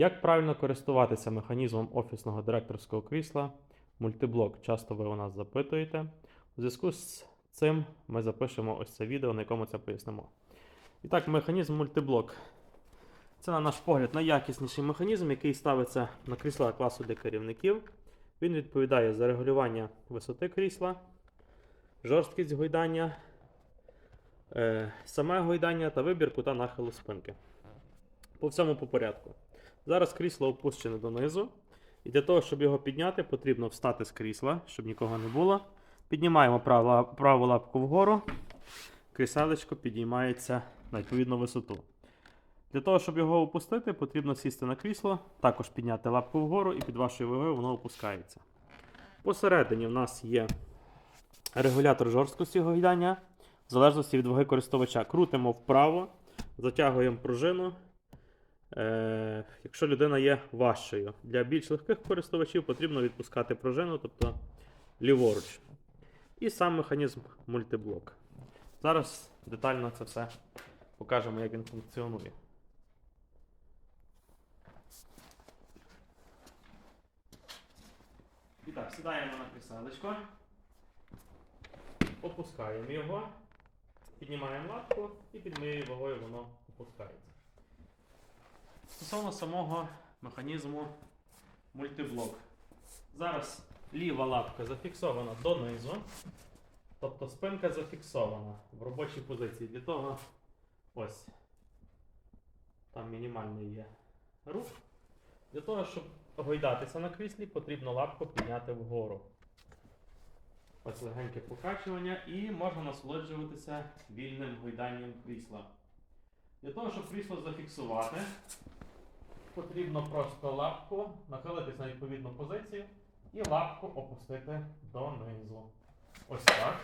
Як правильно користуватися механізмом офісного директорського крісла мультиблок? Часто ви у нас запитуєте. У зв'язку з цим ми запишемо ось це відео, на якому це пояснимо. І так, механізм мультиблок. Це, на наш погляд, найякісніший механізм, який ставиться на крісла класу для керівників. Він відповідає за регулювання висоти крісла, жорсткість гойдання, е, саме гойдання та вибір кута нахилу спинки. По всьому по порядку. Зараз крісло опущене донизу. І для того, щоб його підняти, потрібно встати з крісла, щоб нікого не було. Піднімаємо праву, праву лапку вгору. Кріселечко підіймається на відповідну висоту. Для того, щоб його опустити, потрібно сісти на крісло, також підняти лапку вгору і під вашою вагою воно опускається. Посередині в нас є регулятор жорсткості гойдання, в залежності від ваги користувача. Крутимо вправо, затягуємо пружину. Е, якщо людина є важчою. Для більш легких користувачів потрібно відпускати пружину, тобто ліворуч. І сам механізм мультиблок. Зараз детально це все покажемо, як він функціонує. І так, сідаємо на кріселечко, опускаємо його, піднімаємо лапку і під моєю вагою воно опускається. Стосовно самого механізму мультиблок. Зараз ліва лапка зафіксована донизу, тобто спинка зафіксована в робочій позиції. Для того ось там мінімальний є рух. Для того, щоб гойдатися на кріслі, потрібно лапку підняти вгору. Ось легеньке покачування і можна насолоджуватися вільним гойданням крісла. Для того, щоб крісло зафіксувати, потрібно просто лапку нахилитись на відповідну позицію і лапку опустити донизу. Ось так.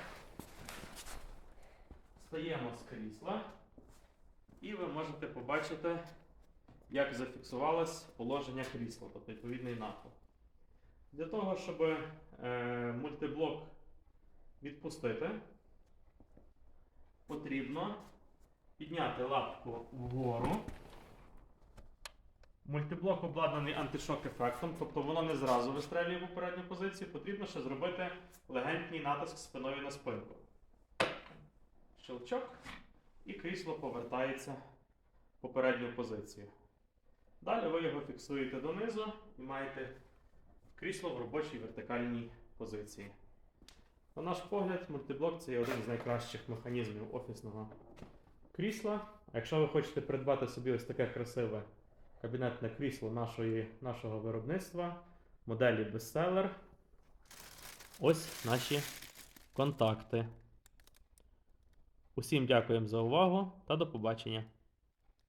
Стаємо з крісла, і ви можете побачити, як зафіксувалось положення крісла, тобто відповідний нахил. Для того, щоб е, мультиблок відпустити, потрібно підняти лапку вгору. Мультиблок обладнаний антишок ефектом, тобто воно не зразу вистрелює в попередню позицію, потрібно ще зробити легенький натиск спиною на спинку. Щелчок, і крісло повертається в попередню позицію. Далі ви його фіксуєте донизу і маєте крісло в робочій вертикальній позиції. На наш погляд, мультиблок це є один з найкращих механізмів офісного крісла. А якщо ви хочете придбати собі ось таке красиве кабінетне крісло нашої, нашого виробництва, моделі Bestseller, ось наші контакти. Усім дякуємо за увагу та до побачення.